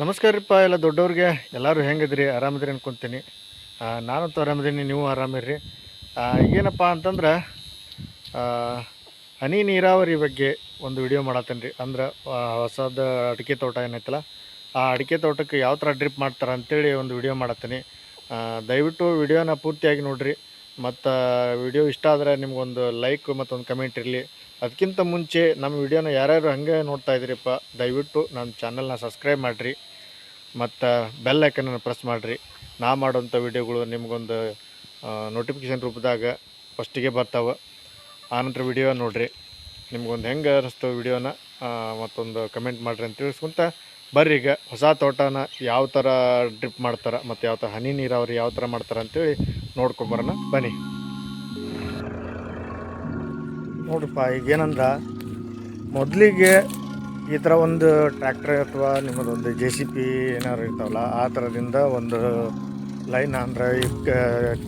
ನಮಸ್ಕಾರ ರೀಪ್ಪ ಎಲ್ಲ ದೊಡ್ಡವ್ರಿಗೆ, ಎಲ್ಲರೂ ಹೆಂಗಿದ್ರಿ? ಆರಾಮದ್ರಿ ಅನ್ಕೊತೀನಿ. ನಾನಂತೂ ಆರಾಮದೀನಿ, ನೀವು ಆರಾಮಿರ್ರಿ. ಏನಪ್ಪ ಅಂತಂದ್ರೆ ಹನಿ ನೀರಾವರಿ ಬಗ್ಗೆ ಒಂದು ವಿಡಿಯೋ ಮಾಡತ್ತೇನೆ ರೀ ಅಂದ್ರೆ ಹೊಸದ ಅಡಿಕೆ ತೋಟ ಏನೈತಲ್ಲ, ಆ ಅಡಿಕೆ ತೋಟಕ್ಕೆ ಯಾವ ಥರ ಡ್ರಿಪ್ ಮಾಡ್ತಾರೆ ಅಂತೇಳಿ ಒಂದು ವಿಡಿಯೋ ಮಾಡತ್ತೀನಿ. ದಯವಿಟ್ಟು ವಿಡಿಯೋನ ಪೂರ್ತಿಯಾಗಿ ನೋಡಿರಿ. ಮತ್ತು ವಿಡಿಯೋ ಇಷ್ಟ ಆದರೆ ನಿಮ್ಗೊಂದು ಲೈಕ್ ಮತ್ತೊಂದು ಕಮೆಂಟ್ ಇರಲಿ. ಅದಕ್ಕಿಂತ ಮುಂಚೆ ನಮ್ಮ ವಿಡಿಯೋನ ಯಾರ್ಯಾರು ಹಾಗೆ ನೋಡ್ತಾ ಇದ್ದೀರಿಪ್ಪ, ದಯವಿಟ್ಟು ನಮ್ಮ ಚಾನಲ್ನ ಸಬ್ಸ್ಕ್ರೈಬ್ ಮಾಡಿರಿ, ಮತ್ತು ಬೆಲ್ ಐಕನನ್ನು ಪ್ರೆಸ್ ಮಾಡಿರಿ. ನಾ ಮಾಡುವಂಥ ವಿಡಿಯೋಗಳು ನಿಮಗೊಂದು ನೋಟಿಫಿಕೇಷನ್ ರೂಪದಾಗ ಫಸ್ಟಿಗೆ ಬರ್ತಾವೆ. ಆನಂತರ ವಿಡಿಯೋ ನೋಡಿರಿ. ನಿಮ್ಗೊಂದು ಹೆಂಗೆ ಅನ್ನಿಸ್ತು ವಿಡಿಯೋನ ಮತ್ತೊಂದು ಕಮೆಂಟ್ ಮಾಡಿರಿ ಅಂತ ತಿಳಿಸ್ಕೊಂತ ಬರ್ರಿ ಈಗ. ಹೊಸ ತೋಟನ ಯಾವ ಥರ ಡ್ರಿಪ್ ಮಾಡ್ತಾರೆ, ಮತ್ತು ಯಾವ ಥರ ಹನಿ ನೀರಾವರಿ ಯಾವ ಥರ ಮಾಡ್ತಾರೆ ಅಂತೇಳಿ ನೋಡ್ಕೊಂಬರೋಣ ಬನ್ನಿ. ನೋಡ್ರಿಪ್ಪ ಈಗೇನಂದ್ರೆ ಮೊದಲಿಗೆ ಈ ಥರ ಒಂದು ಟ್ರ್ಯಾಕ್ಟ್ರ್ ಅಥವಾ ನಿಮ್ಮದೊಂದು ಜೆ ಸಿ ಪಿ ಏನಾದ್ರು ಇರ್ತಾವಲ್ಲ, ಆ ಥರದಿಂದ ಒಂದು ಲೈನ್ ಅಂದರೆ ಈಗ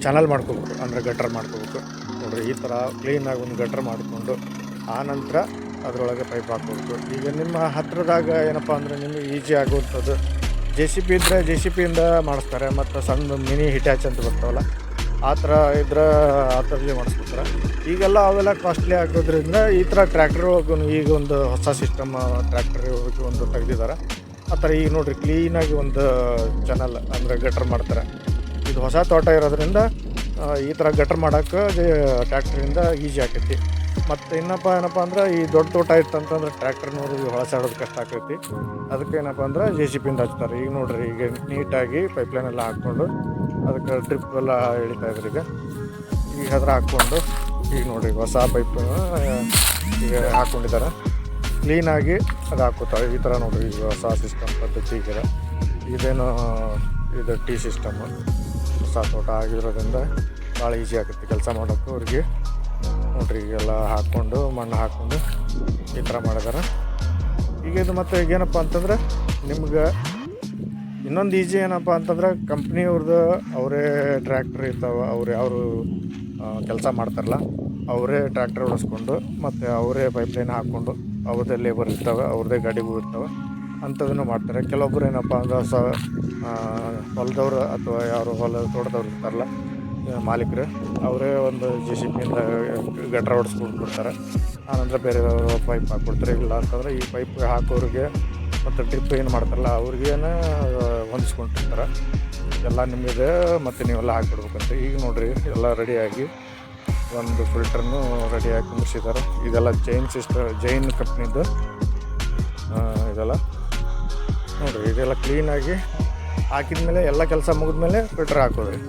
ಚಾನಲ್ ಮಾಡ್ಕೋಬೇಕು, ಅಂದರೆ ಗಟ್ರ್ ಮಾಡ್ಕೋಬೇಕು. ನೋಡ್ರಿ, ಈ ಥರ ಕ್ಲೀನಾಗಿ ಒಂದು ಗಟ್ರ್ ಮಾಡಿಕೊಂಡು, ಆ ನಂತರ ಅದರೊಳಗೆ ಪೈಪ್ ಹಾಕ್ಬೇಕು ಈಗ ನಿಮ್ಮ ಹತ್ತಿರದಾಗ ಏನಪ್ಪ ಅಂದರೆ ನಿಮಗೆ ಈಜಿ ಆಗುವಂಥದ್ದು ಜೆ ಸಿ ಪಿ ಇದ್ದರೆ ಜೆ ಸಿ ಪಿಯಿಂದ ಮಾಡಿಸ್ತಾರೆ, ಮತ್ತು ಸಣ್ಣ ಮಿನಿ ಹಿಟ್ಯಾಚ್ ಅಂತ ಬರ್ತಾವಲ್ಲ ಆ ಥರ ಇದ್ರೆ ಆ ಥರದಲ್ಲಿ ಮಾಡಿಸ್ಬಿಡ್ತಾರೆ ಈಗೆಲ್ಲ ಅವೆಲ್ಲ ಕಾಸ್ಟ್ಲಿ ಆಗೋದ್ರಿಂದ ಈ ಥರ ಟ್ರ್ಯಾಕ್ಟರ್ ಈಗ ಒಂದು ಹೊಸ ಸಿಸ್ಟಮ್ ಟ್ರ್ಯಾಕ್ಟರ್ ಒಂದು ತೆಗೆದಿದ್ದಾರೆ. ಆ ಥರ ಈಗ ನೋಡಿರಿ ಕ್ಲೀನಾಗಿ ಒಂದು ಚಾನಲ್ ಅಂದರೆ ಗಟ್ರ್ ಮಾಡ್ತಾರೆ. ಇದು ಹೊಸ ತೋಟ ಇರೋದ್ರಿಂದ ಈ ಥರ ಗಟ್ರ್ ಮಾಡೋಕ್ಕೆ ಟ್ರ್ಯಾಕ್ಟ್ರಿಂದ ಈಜಿ ಆಕೈತಿ. ಮತ್ತು ಇನ್ನಪ್ಪ ಏನಪ್ಪ ಅಂದ್ರೆ, ಈ ದೊಡ್ಡ ತೋಟ ಇತ್ತಂತಂದ್ರೆ ಟ್ರ್ಯಾಕ್ಟರ್ನವ್ರು ಹೊಳಸಾಡೋದು ಕಷ್ಟ ಆಗ್ತೈತಿ ಅದಕ್ಕೆ ಏನಪ್ಪ ಅಂದ್ರೆ ಜೆ ಸಿ ಪಿಂದ ಹಚ್ತಾರೆ. ಈಗ ನೋಡ್ರಿ, ಈಗ ನೀಟಾಗಿ ಪೈಪ್ಲೈನ್ ಎಲ್ಲ ಹಾಕ್ಕೊಂಡು ಅದಕ್ಕೆ ಟ್ರಿಪ್ ಎಲ್ಲ ಎಳಿತಾ ಇದ್ರಿ ಈಗ. ಈಗ ಅದ್ರ ಹಾಕ್ಕೊಂಡು, ಈಗ ನೋಡಿ ಹೊಸ ಪೈಪ್ ಈಗ ಹಾಕ್ಕೊಂಡಿದ್ದಾರೆ ಕ್ಲೀನಾಗಿ ಅದು ಹಾಕೋತಾರೆ ಈ ಥರ ನೋಡಿರಿ ಈಗ ಹೊಸ ಸಿಸ್ಟಮ್ ಪದ್ಧತಿ ಈಗ. ಇದೇನು, ಇದು ಟೀ ಸಿಸ್ಟಮ್ ಹೊಸ ತೋಟ ಆಗಿರೋದ್ರಿಂದ ಭಾಳ ಈಸಿ ಆಗುತ್ತೆ ಕೆಲಸ ಮಾಡೋಕ್ಕೆ ಅವ್ರಿಗೆ. ನೋಡ್ರಿ ಈಗೆಲ್ಲ ಹಾಕ್ಕೊಂಡು, ಮಣ್ಣು ಹಾಕ್ಕೊಂಡು ಈ ಥರ ಮಾಡಿದಾರೆ ಈಗ ಇದು ಮತ್ತು ಈಗೇನಪ್ಪ ಅಂತಂದ್ರೆ, ನಿಮ್ಗೆ ಇನ್ನೊಂದು ಈಜಿ ಏನಪ್ಪ ಅಂತಂದ್ರೆ ಕಂಪ್ನಿಯವ್ರದ್ದು ಅವರೇ ಟ್ರ್ಯಾಕ್ಟ್ರ್ ಇರ್ತಾವೆ, ಅವ್ರು ಯಾರು ಕೆಲಸ ಮಾಡ್ತಾರಲ್ಲ, ಅವರೇ ಟ್ರ್ಯಾಕ್ಟರ್ ಓಡಿಸ್ಕೊಂಡು ಮತ್ತು ಅವರೇ ಪೈಪ್ಲೈನ್ ಹಾಕ್ಕೊಂಡು ಅವ್ರದ್ದೇ ಲೇಬರ್ ಇರ್ತವೆ, ಅವ್ರದ್ದೇ ಗಾಡಿಗೂ ಇರ್ತವೆ, ಅಂಥದನ್ನು ಮಾಡ್ತಾರೆ. ಕೆಲವೊಬ್ಬರು ಏನಪ್ಪ ಅಂದ್ರೆ ಸ ಹೊಲದವ್ರು ಅಥವಾ ಯಾರು ಹೊಲ ತೋಟದವ್ರು ಇರ್ತಾರಲ್ಲ ಮಾಲೀಕರು, ಅವರೇ ಒಂದು ಜೆ ಸಿ ಪಿಯಿಂದ ಗಟ್ರ ಹೊಡೆಸ್ಕೊಂಡು ಕೊಡ್ತಾರೆ ಆನಂತರ ಬೇರೆ ಪೈಪ್ ಹಾಕ್ಕೊಡ್ತಾರೆ. ಇಲ್ಲ ಅಂತಂದ್ರೆ ಈ ಪೈಪ್ ಹಾಕೋರಿಗೆ ಮತ್ತು ಟ್ರಿಪ್ ಏನು ಮಾಡ್ತಾರಲ್ಲ, ಅವ್ರಿಗೇನು ಹೊಂದಿಸ್ಕೊಂಡಿರ್ತಾರೆ. ಎಲ್ಲ ನಿಮಗೆ ಮತ್ತು ನೀವೆಲ್ಲ ಹಾಕ್ಬಿಡ್ಬೇಕಂತ. ಈಗ ನೋಡಿರಿ, ಎಲ್ಲ ರೆಡಿಯಾಗಿ ಒಂದು ಫಿಲ್ಟರ್ನು ರೆಡಿಯಾಗಿ ಕುಂದಿಸಿದ್ದಾರೆ ಇದೆಲ್ಲ ಜೈನ್ ಸಿಸ್ಟರ್ ಜೈನ್ ಕಂಪ್ನಿದು ಇದೆಲ್ಲ. ನೋಡಿರಿ, ಇದೆಲ್ಲ ಕ್ಲೀನಾಗಿ ಹಾಕಿದ ಮೇಲೆ ಎಲ್ಲ ಕೆಲಸ ಮುಗಿದ್ಮೇಲೆ ಫಿಲ್ಟರ್ ಹಾಕೋದ್ರಿ.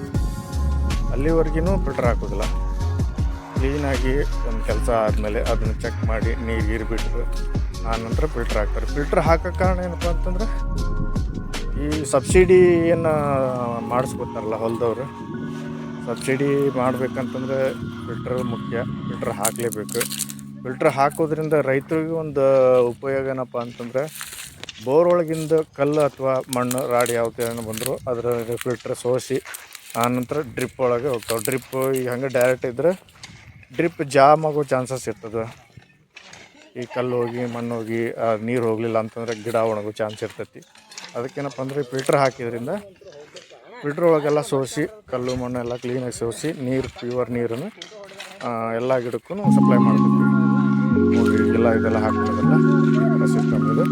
ಅಲ್ಲಿವರೆಗೂ ಫಿಲ್ಟರ್ ಹಾಕೋದಿಲ್ಲ. ಕ್ಲೀನಾಗಿ ಒಂದು ಕೆಲಸ ಆದಮೇಲೆ ಅದನ್ನು ಚೆಕ್ ಮಾಡಿ ನೀರು ಗೀರು ಆ ನಂತರ ಫಿಲ್ಟರ್ ಹಾಕ್ತಾರೆ. ಫಿಲ್ಟರ್ ಹಾಕೋ ಕಾರಣ ಏನಪ್ಪ ಅಂತಂದ್ರೆ, ಈ ಸಬ್ಸಿಡಿ ಏನು ಮಾಡಿಸ್ಕೊತಾರಲ್ಲ ಹೊಲದವ್ರು ಸಬ್ಸಿಡಿ ಮಾಡ್ಬೇಕಂತಂದ್ರೆ ಫಿಲ್ಟರ್ ಮುಖ್ಯ ಫಿಲ್ಟರ್ ಹಾಕಲೇಬೇಕು. ಫಿಲ್ಟರ್ ಹಾಕೋದ್ರಿಂದ ರೈತರಿಗೆ ಒಂದು ಉಪಯೋಗ ಏನಪ್ಪ ಅಂತಂದ್ರೆ ಬೋರ್ ಒಳಗಿಂದ ಕಲ್ಲು ಅಥವಾ ಮಣ್ಣು, ರಾಡಿ ಏನೋ ಬಂದರೂ ಅದರ ಫಿಲ್ಟರ್ ಸೋಸಿ ಆನಂತರ ಡ್ರಿಪ್ ಒಳಗೆ ಹೋಗ್ತಾವೆ. ಡ್ರಿಪ್ ಈಗ ಹಂಗೆ ಡೈರೆಕ್ಟ್ ಇದ್ದರೆ ಡ್ರಿಪ್ ಜಾಮ್ ಆಗೋ ಚಾನ್ಸಸ್ ಇರ್ತದೆ. ಈ ಕಲ್ಲು ಹೋಗಿ ಮಣ್ಣು ಹೋಗಿ ನೀರು ಹೋಗಲಿಲ್ಲ ಅಂತಂದ್ರೆ ಗಿಡ ಒಣಗೋ ಚಾನ್ಸ್ ಇರ್ತೈತಿ. ಅದಕ್ಕೇನಪ್ಪ ಅಂದರೆ ಫಿಲ್ಟ್ರ್ ಹಾಕಿದ್ರಿಂದ ಫಿಲ್ಟ್ರ್ ಒಳಗೆಲ್ಲ ಸೋಸಿ, ಕಲ್ಲು, ಮಣ್ಣು ಎಲ್ಲ ಕ್ಲೀನಾಗಿ ಸೋಸಿ, ನೀರು ಪ್ಯೂರ್ ನೀರನ್ನು ಎಲ್ಲ ಗಿಡಕ್ಕೂ ಸಪ್ಲೈ ಮಾಡ್ತೀವಿ ಎಲ್ಲ ಇದೆಲ್ಲ ಈ ಸಿಸ್ಟಮ್ ಇದು.